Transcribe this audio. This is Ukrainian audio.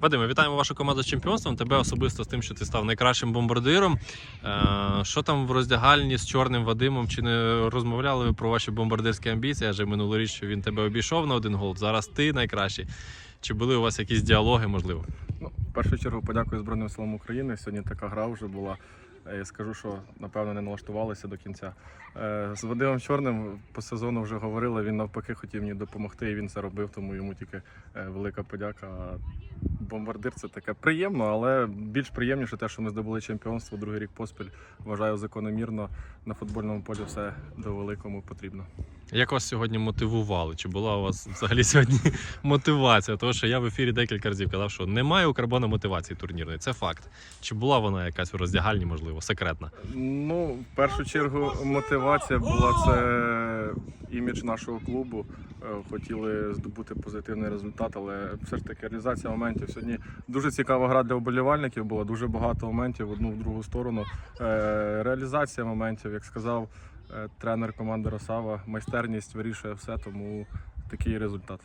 Вадиме, вітаємо вашу команду з чемпіонством. Тебе особисто з тим, що ти став найкращим бомбардиром. Е, Що там в роздягальні з чорним Вадимом? Чи не розмовляли ви про ваші бомбардирські амбіції? Адже минулоріч він тебе обійшов на один гол. Зараз ти найкращий. Чи були у вас якісь діалоги, можливо? Ну, в першу чергу подякую Збройним силам України. Сьогодні така гра вже була. Е, Я скажу, що напевно не налаштувалися до кінця. Е, З Вадимом Чорним по сезону вже говорили. Він навпаки хотів мені допомогти, і він це робив, тому йому тільки велика подяка. Бомбардир це таке приємно, але більш приємніше те, що ми здобули чемпіонство другий рік поспіль. Вважаю закономірно. На футбольному полі все до великому потрібно. Як вас сьогодні мотивували? Чи була у вас взагалі сьогодні мотивація? Тому що я в ефірі декілька разів казав, що немає у карбона мотивації турнірної. Це факт. Чи була вона якась у роздягальні, можливо, секретна? Ну, в першу чергу, мотивація була це імідж нашого клубу. Е, Хотіли здобути позитивний результат, але все ж таки реалізація моментів сьогодні дуже цікава гра для вболівальників. була, дуже багато моментів в одну в другу сторону. Е, Реалізація моментів, як сказав е, тренер команди Росава, майстерність вирішує все, тому такий результат.